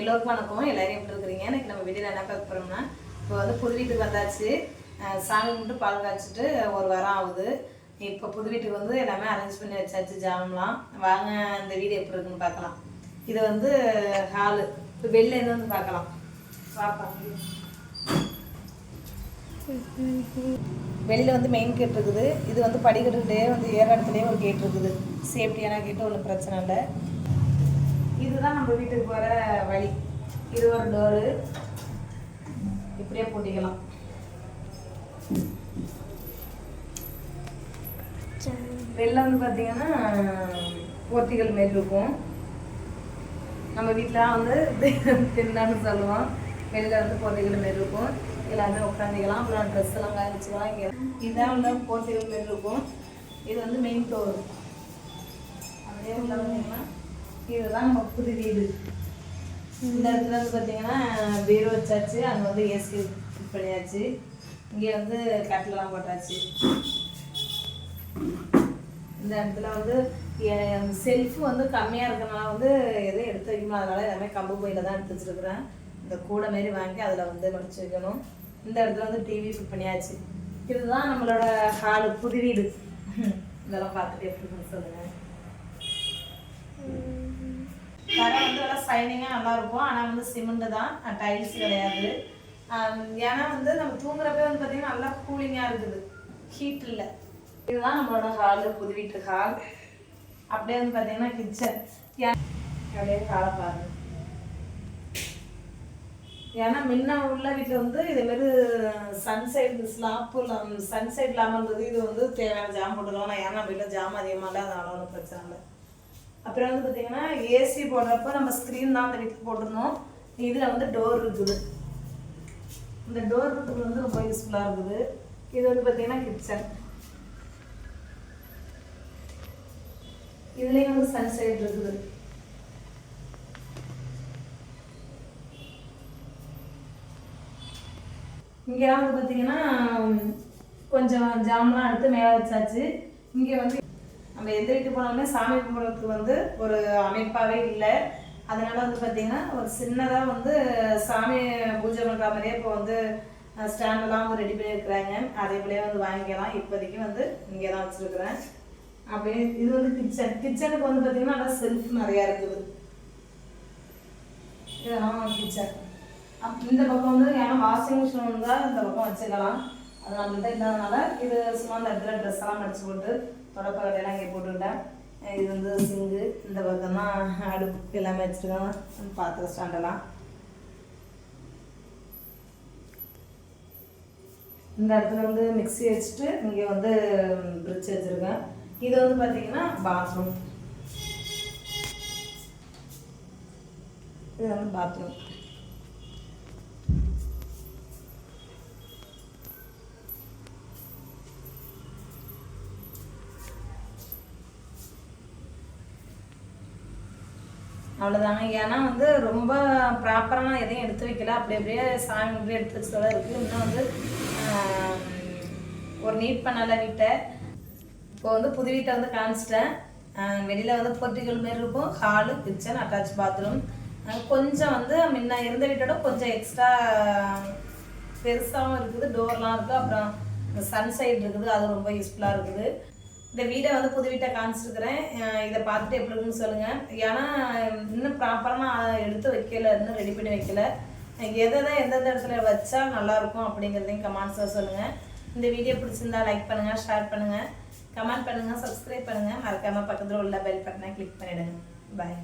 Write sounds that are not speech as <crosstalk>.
எல்லோருக்கும் வணக்கம். எல்லாரும் எப்படி இருக்கிறீங்க? எனக்கு நம்ம வீட்டில் என்ன பார்க்க போகிறோம்னா இப்போ வந்து புது வீட்டுக்கு வந்தாச்சு. சாமி கும்பிட்டு பால் காய்ச்சிட்டு ஒரு வாரம் ஆகுது. இப்போ புது வீட்டுக்கு வந்து எல்லாமே அரேஞ்ச் பண்ணி வச்சாச்சு ஜாமம்லாம். வாங்க இந்த வீடு எப்படி இருக்குன்னு பார்க்கலாம். இது வந்து ஹாலு இப்போ வெளில இருந்து வந்து பார்க்கலாம். பார்ப்பாங்க வெளியில் வந்து மெயின் கேட் இருக்குது. இது வந்து படிக்கட்டுக்கிட்டே வந்து ஏற இடத்துலேயே ஒரு கேட் இருக்குது. சேஃப்டியான கேட்டு ஒன்றும் பிரச்சனை இல்லை. இதுதான் நம்ம வீட்டுக்கு போகிற வழி. இது ஒரு டோரு இப்படியே பூட்டிக்கலாம். வெளில வந்து பார்த்தீங்கன்னா போர்த்திகள் மாரி இருக்கும். நம்ம வீட்டில் வந்து <laughs> தின்னான்னு சொல்லுவோம். வெளியில் வந்து போர்த்திகள் மாரி இருக்கும். எல்லாமே உட்காந்துக்கலாம் அப்புறம் ட்ரெஸ் எல்லாம் காய வச்சுக்கலாம் இங்கே. இதுதான் வந்து போர்த்திகள் மாரி இருக்கும். இது வந்து மெயின் டோர் அப்படியே உள்ள வந்தீங்கன்னா இதுதான் நம்ம புது வீடு. இந்த இடத்துல வந்து பார்த்தீங்கன்னா பீரோ வச்சாச்சு. அங்கே வந்து ஏசி ஃபிட் பண்ணியாச்சு இங்கே வந்து கட்டிலெலாம் போட்டாச்சு. இந்த இடத்துல வந்து செல்ஃபு வந்து கம்மியாக இருக்கனால வந்து எதுவும் எடுத்து வைக்கணும். அதனால எல்லாமே கம்பு பையில தான் எடுத்து வச்சுருக்குறேன். இந்த கூடை மாரி வாங்கி அதில் வந்து மடிச்சு வைக்கணும். இந்த இடத்துல வந்து டிவி ஃபிட் பண்ணியாச்சு. இதுதான் நம்மளோட ஹாலு புது வீடு. <laughs> இதெல்லாம் பார்த்துட்டு எப்படி சொல்லுங்கள் தரை வந்து நல்லா சைனிங்காக நல்லா இருக்கும் ஆனால் வந்து சிமெண்ட் தான் டைல்ஸ் கிடையாது. ஏன்னா வந்து நம்ம தூங்குறப்ப வந்து பார்த்தீங்கன்னா நல்லா கூலிங்காக இருக்குது. ஹீட் இல்லை. இதுதான் நம்மளோட ஹாலு புது வீட்டு ஹால் அப்படியே வந்து பார்த்தீங்கன்னா கிச்சன் அப்படியே ஹாலை பாருங்க. ஏன்னா முன்ன உள்ள வீட்டில் வந்து இதேமாரி சன்சைடு ஸ்லாப்பு சன்சைட் இல்லாமல் இருந்தது இது வந்து தேவையான ஜாம் போட்டுக்கலாம் ஏன்னா நம்ம வீட்டில் ஜாம் அதிகமாக இல்லை அதனால ஒன்றும் பிரச்சனை இல்லை. அப்புறம் வந்து பார்த்தீங்கன்னா ஏசி போடுறப்ப நம்ம ஸ்க்ரீன் தான் அந்த வீட்டுக்கு போட்டிருந்தோம். இதில் வந்து டோர் இருக்குது. இந்த டோர் இருக்கிறது வந்து ரொம்ப யூஸ்ஃபுல்லாக இருக்குது. இது வந்து பார்த்தீங்கன்னா கிச்சன் இதுலேயும் வந்து சன்சைட் இருக்குது. இங்கெல்லாம் வந்து பார்த்தீங்கன்னா கொஞ்சம் ஜாம்லாம் எடுத்து மேலே வச்சாச்சு. இங்கே வந்து நம்ம எந்த போனாலுமே சாமி கும்பிட்றதுக்கு வந்து ஒரு அமைப்பாகவே இல்லை. அதனால வந்து பார்த்தீங்கன்னா ஒரு சின்னதாக வந்து சாமி பூஜை பண்ணுற மாதிரியே இப்போ வந்து ஸ்டாண்டெல்லாம் வந்து ரெடி பண்ணியிருக்கிறாங்க. அதே போலயே வந்து வாங்கிக்கலாம். இப்போதைக்கு வந்து இங்கே தான் வச்சுருக்குறேன். அப்படியே இது வந்து கிச்சன் கிச்சனுக்கு வந்து பார்த்தீங்கன்னா நல்லா செல்ஃப் நிறையா இருக்குது. இதெல்லாம் கிச்சன் அப் இந்த பக்கம் வந்து ஏன்னா வாஷிங் மிஷின் இருந்தால் இந்த பக்கம் வச்சுக்கலாம். அது நம்மள்ட்ட இல்லாதனால இது சும்மா இந்த இடத்துல ட்ரெஸ் எல்லாம் மடிச்சு போட்டு தொடப்ப கடையெல்லாம் இங்கே போட்டுவிட்டேன் இது வந்து சிங்கு இந்த பக்கம் தான் அடுப்பு எல்லாமே வச்சுருக்காங்க. பாத்திர ஸ்டாண்டெல்லாம். இந்த இடத்துல வந்து மிக்ஸி வச்சுட்டு இங்கே வந்து பிரிட்ஜ் வச்சுருக்கேன். இது வந்து பார்த்தீங்கன்னா பாத்ரூம் இது வந்து பாத்ரூம் அவ்வளோதாங்க ஏன்னா வந்து ரொம்ப ப்ராப்பராக எதையும் எடுத்து வைக்கல. அப்படி அப்படியே சாமி அப்படியே எடுத்து வச்சதோட இருக்குது இன்னும் வந்து ஒரு நீட் பண்ணலை வீட்டை இப்போ வந்து புது வீட்டை வந்து காமிச்சிட்டேன். வெளியில் வந்து பொட்டிகள் மாரி இருக்கும். ஹாலு கிச்சன் அட்டாச் பாத்ரூம் கொஞ்சம் வந்து முன்ன இருந்த வீட்டோட கொஞ்சம் எக்ஸ்ட்ரா பெருசாகவும் இருக்குது. டோர்லாம் இருக்குது அப்புறம் சன் சைடு இருக்குது. அது ரொம்ப யூஸ்ஃபுல்லாக இருக்குது. இந்த வீடை வந்து புது வீட்டை காமிச்சிருக்கிறேன் இதை பார்த்துட்டு எப்படி இருக்குன்னு சொல்லுங்கள் ஏன்னா இன்னும் ப்ராப்பராக நான் எடுத்து வைக்கல இன்னும் ரெடி பண்ணி வைக்கல. எதை தான் எந்தெந்த இடத்துல வச்சா நல்லாயிருக்கும் அப்படிங்கிறதையும் கமெண்ட்ஸாக சொல்லுங்கள் இந்த வீடியோ பிடிச்சிருந்தா லைக் பண்ணுங்கள் ஷேர் பண்ணுங்கள் கமெண்ட் பண்ணுங்கள் சப்ஸ்கிரைப் பண்ணுங்கள் மறக்காமல் பக்கத்தில் உள்ள பெல் பட்டனை கிளிக் பண்ணிவிடுங்க பாய்